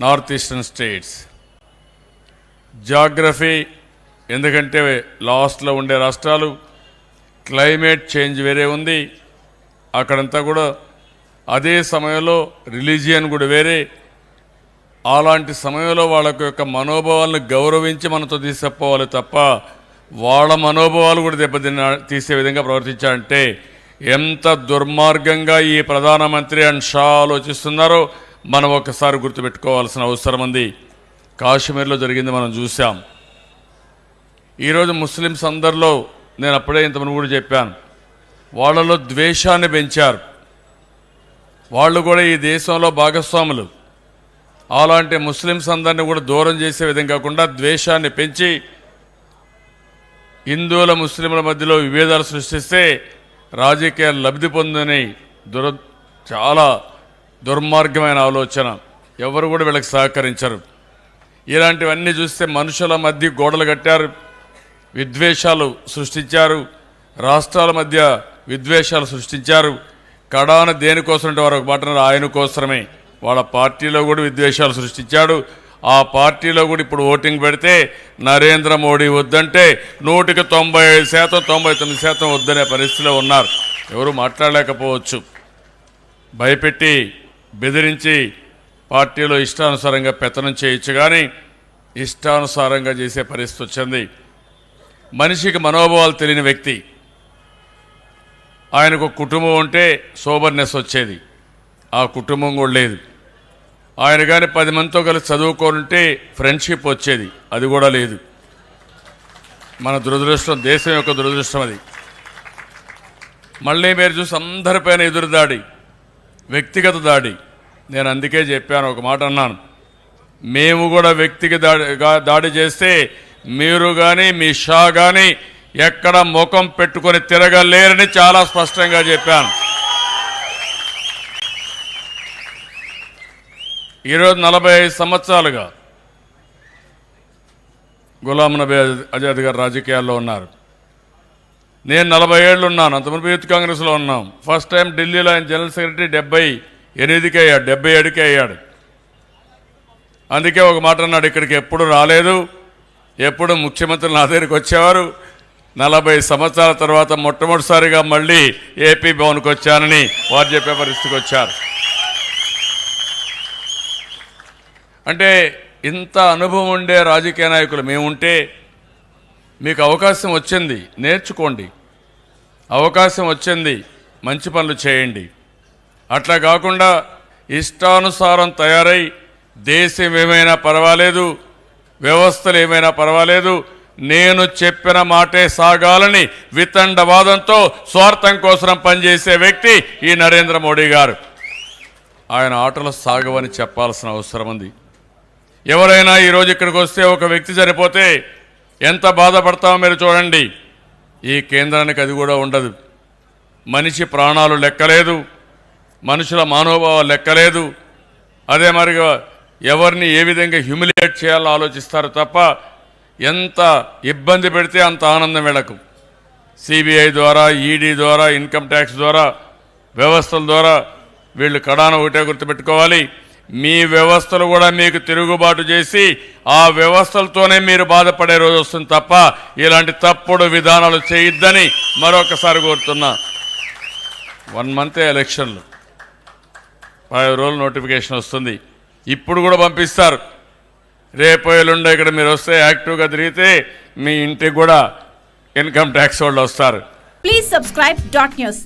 North eastern states. Geography ఎందుకంటే లాస్ట్లో ఉండే రాష్ట్రాలు క్లైమేట్ చేంజ్ వేరే ఉంది. అక్కడంతా కూడా అదే సమయంలో రిలీజియన్ కూడా వేరే. అలాంటి సమయంలో వాళ్ళ యొక్క మనోభావాలను గౌరవించి మనతో తీసుకుపోవాలి తప్ప వాళ్ళ మనోభావాలు కూడా దెబ్బతిన్న తీసే విధంగా ప్రవర్తించాలంటే ఎంత దుర్మార్గంగా ఈ ప్రధానమంత్రి అండ్ షా ఆలోచిస్తున్నారో మనం ఒకసారి గుర్తుపెట్టుకోవాల్సిన అవసరం ఉంది. కాశ్మీర్లో జరిగింది మనం చూసాం ఈరోజు ముస్లిమ్స్ అందరిలో నేను అప్పుడే ఇంతమంది కూడా చెప్పాను. వాళ్ళలో ద్వేషాన్ని పెంచారు. వాళ్ళు కూడా ఈ దేశంలో భాగస్వాములు. అలాంటి ముస్లిమ్స్ అందరినీ కూడా దూరం చేసే విధంగా కాకుండా ద్వేషాన్ని పెంచి హిందువుల ముస్లింల మధ్యలో విభేదాలు సృష్టిస్తే రాజకీయాలు లబ్ధి పొందని దుర చాలా దుర్మార్గమైన ఆలోచన. ఎవరు కూడా వీళ్ళకి సహకరించరు. ఇలాంటివన్నీ చూస్తే మనుషుల మధ్య గోడలు కట్టారు విద్వేషాలు సృష్టించారు రాష్ట్రాల మధ్య విద్వేషాలు సృష్టించారు. కడాన దేనికోసం అంటే వారు ఒక మాట ఆయన కోసమే. వాళ్ళ పార్టీలో కూడా విద్వేషాలు సృష్టించాడు. ఆ పార్టీలో కూడా ఇప్పుడు ఓటింగ్ పెడితే నరేంద్ర మోడీ వద్దంటే నూటికి తొంభై ఐదు శాతం తొంభై తొమ్మిది శాతం వద్దనే పరిస్థితిలో ఉన్నారు. ఎవరు మాట్లాడలేకపోవచ్చు. భయపెట్టి బెదిరించి పార్టీలో ఇష్టానుసారంగా పెత్తనం చేయొచ్చు కానీ ఇష్టానుసారంగా చేసే పరిస్థితి వచ్చింది. మనిషికి మనోభావాలు తెలియని వ్యక్తి. ఆయనకు ఒక కుటుంబం ఉంటే సోబర్నెస్ వచ్చేది. ఆ కుటుంబం కూడా లేదు. ఆయన కానీ పది మందితో కలిసి చదువుకోనుంటే ఫ్రెండ్షిప్ వచ్చేది. అది కూడా లేదు. మన దురదృష్టం దేశం యొక్క దురదృష్టం అది. మళ్ళీ మీరు చూసి అందరిపైన ఎదురు దాడి వ్యక్తిగత దాడి. నేను అందుకే చెప్పాను ఒక మాట అన్నాను. మేము కూడా వ్యక్తికి దాడి దాడి చేస్తే మీరు కానీ మీ షా కానీ ఎక్కడ ముఖం పెట్టుకొని తిరగలేరని చాలా స్పష్టంగా చెప్పాను. ఈరోజు నలభై ఐదు సంవత్సరాలుగా గులాం నబీ ఆజాద్ గారు రాజకీయాల్లో ఉన్నారు. నేను నలభై ఏళ్ళు ఉన్నాను. అంతమంది యూత్ కాంగ్రెస్లో ఉన్నాం. ఫస్ట్ టైం ఢిల్లీలో ఆయన జనరల్ సెక్రటరీ డెబ్బై ఎనిమిదికి అయ్యాడు. డెబ్బై ఏడుకి అయ్యాడు. అందుకే ఒక మాట అన్నాడు ఇక్కడికి ఎప్పుడు రాలేదు. ఎప్పుడు ముఖ్యమంత్రులు నా దగ్గరికి వచ్చేవారు. నలభై సంవత్సరాల తర్వాత మొట్టమొదటిసారిగా మళ్ళీ ఏపీ భవన్కి వచ్చానని వారు చెప్పే పరిస్థితికి వచ్చారు. అంటే ఇంత అనుభవం ఉండే రాజకీయ నాయకులు మేముంటే మీకు అవకాశం వచ్చింది నేర్చుకోండి. అవకాశం వచ్చింది మంచి పనులు చేయండి. అట్లా కాకుండా ఇష్టానుసారం తయారై దేశం ఏమైనా పర్వాలేదు వ్యవస్థలు ఏమైనా పర్వాలేదు నేను చెప్పిన మాటే సాగాలని వితండవాదంతో స్వార్థం కోసం పనిచేసే వ్యక్తి ఈ నరేంద్ర మోడీ గారు. ఆయన ఆటలు సాగవని చెప్పాల్సిన అవసరం ఉంది. ఎవరైనా ఈరోజు ఇక్కడికి వస్తే ఒక వ్యక్తి చనిపోతే ఎంత బాధపడతామో మీరు చూడండి. ఈ కేంద్రానికి అది కూడా ఉండదు. మనిషి ప్రాణాలు లెక్కలేదు. మనుషుల మానోభావాలు లెక్కలేదు. అదే మరిగా ఎవరిని ఏ విధంగా హ్యూమిలియేట్ చేయాలో ఆలోచిస్తారు తప్ప ఎంత ఇబ్బంది పెడితే అంత ఆనందం వీళ్ళకు. సిబిఐ ద్వారా ఈడీ ద్వారా ఇన్కమ్ ట్యాక్స్ ద్వారా వ్యవస్థల ద్వారా వీళ్ళు కడాన ఒకటే గుర్తుపెట్టుకోవాలి. మీ వ్యవస్థలు కూడా మీకు తిరుగుబాటు చేసి ఆ వ్యవస్థలతోనే మీరు బాధపడే రోజు వస్తుంది తప్ప ఇలాంటి తప్పుడు విధానాలు చేయొద్దని మరొకసారి కోరుతున్నా. వన్ మంత్ ఎలక్షన్లు. పది రోజులు నోటిఫికేషన్ వస్తుంది. ఇప్పుడు కూడా పంపిస్తారు. రేపు ఎల్లుండో ఇక్కడ మీరు వస్తే యాక్టివ్గా తిరిగితే మీ ఇంటికి కూడా ఇన్కమ్ ట్యాక్స్ వాళ్ళు వస్తారు. Please subscribe dot news